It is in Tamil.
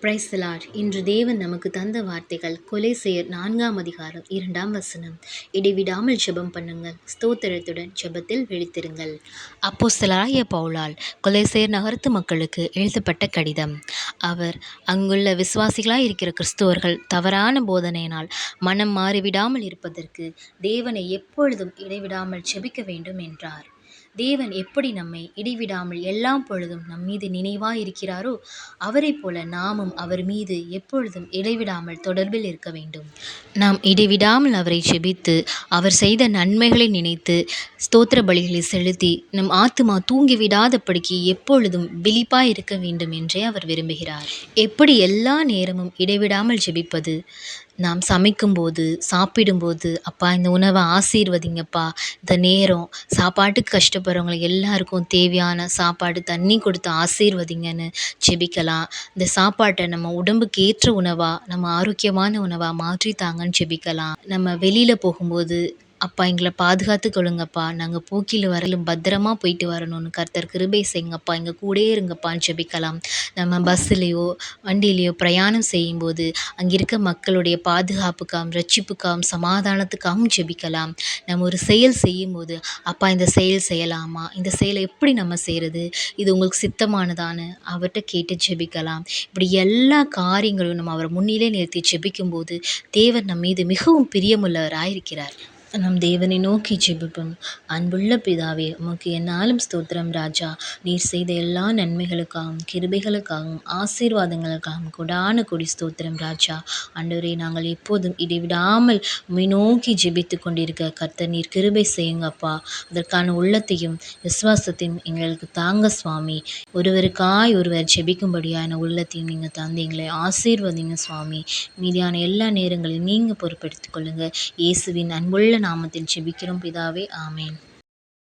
பிரைஸ் இன்று தேவன் நமக்கு தந்த வார்த்தைகள் கொலை செயர் நான்காம் அதிகாரம் இரண்டாம் வசனம். இடைவிடாமல் ஜெபம் பண்ணுங்கள். ஸ்தோத்திரத்துடன் ஜெபத்தில் விழித்திருங்கள். அப்போஸ்தலராகிய பவுலால் கொலை செயர் நகரத்து மக்களுக்கு எழுதப்பட்ட கடிதம். அவர் அங்குள்ள விசுவாசிகளாய் இருக்கிற கிறிஸ்துவர்கள் தவறான போதனையினால் மனம் மாறிவிடாமல் இருப்பதற்கு தேவனை எப்பொழுதும் இடைவிடாமல் ஜெபிக்க வேண்டும் என்றார். தேவன் எப்படி நம்மை இடைவிடாமல் எல்லாம் பொழுதும் நம் மீது நினைவாக இருக்கிறாரோ அவரைப் போல நாமும் அவர் மீது எப்பொழுதும் இடைவிடாமல் தொடர்பில் இருக்க வேண்டும். நாம் இடைவிடாமல் அவரை செபித்து அவர் செய்த நன்மைகளை நினைத்து ஸ்தோத்திர பலிகளை செலுத்தி நம் ஆத்துமா தூங்கிவிடாதபடிக்கு எப்பொழுதும் விழிப்பாய் இருக்க வேண்டும் என்றே அவர் விரும்புகிறார். எப்படி எல்லா நேரமும் இடைவிடாமல் ஜெபிப்பது நாம் சமைக்கும்போது சாப்பிடும்போது அப்பா இந்த உணவை ஆசீர்வதிங்கப்பா. இந்த நேரம் சாப்பாட்டுக்கு கஷ்டப்படுறவங்க எல்லாருக்கும் தேவையான சாப்பாடு தண்ணி கொடுத்து ஆசீர்வதிங்கன்னு ஜெபிக்கலாம் இந்த சாப்பாட்டை நம்ம உடம்புக்கு ஏற்ற உணவாக நம்ம ஆரோக்கியமான உணவாக மாற்றி தாங்கன்னு ஜெபிக்கலாம் நம்ம வெளியில் போகும்போது அப்பா எங்களை பாதுகாத்து கொள்ளுங்கப்பா. நாங்கள் போக்கில் வரலும் பத்திரமா போயிட்டு வரணும்னு கர்த்தர் கிருபை செய்யுங்கப்பா. எங்கள் கூடயே இருங்கப்பான்னு ஜெபிக்கலாம். நம்ம பஸ்ஸுலேயோ வண்டியிலையோ பிரயாணம் செய்யும்போது அங்கே இருக்க மக்களுடைய பாதுகாப்புக்காம் ரட்சிப்புக்காம் சமாதானத்துக்காகவும் ஜெபிக்கலாம். நம்ம ஒரு செயல் செய்யும்போது அப்பா இந்த செயல் செய்யலாமா? இந்த செயலை எப்படி நம்ம செய்கிறது இது உங்களுக்கு சித்தமானதான்னு அவர்கிட்ட கேட்டு ஜெபிக்கலாம். இப்படி எல்லா காரியங்களும் நம்ம அவர் முன்னிலே நிறுத்தி ஜெபிக்கும்போது தேவன் நம் மீது மிகவும் பிரியமுள்ளவராக இருக்கிறார் நம் தேவனை நோக்கி ஜெபிப்போம். அன்புள்ள பிதாவே உமக்கு என்னாலும் ஸ்தோத்திரம் ராஜா. நீர் செய்த எல்லா நன்மைகளுக்காகவும் கிருபைகளுக்காகவும் ஆசீர்வாதங்களுக்காகவும் கொடான கொடி ஸ்தோத்திரம் ராஜா. ஆண்டவரே நாங்கள் எப்போதும் இடைவிடாமல் உம்மை நோக்கி ஜெபித்து கொண்டிருக்க கர்த்தர் நீர் கிருபை செய்யுங்கப்பா அதற்கான உள்ளத்தையும் விசுவாசத்தையும் எங்களுக்கு தாங்க சுவாமி. ஒருவருக்காய் ஒருவர் ஜெபிக்கும்படியான உள்ளத்தையும் நீங்கள் தந்து எங்களை ஆசீர்வதிங்க சுவாமி. மீதியான எல்லா நேரங்களையும் நீங்கள் பொறுப்படுத்திக் கொள்ளுங்கள் இயேசுவின் அன்புள்ள நாமத்தில் செபிக்கிறோம் பிதாவே ஆமேன்.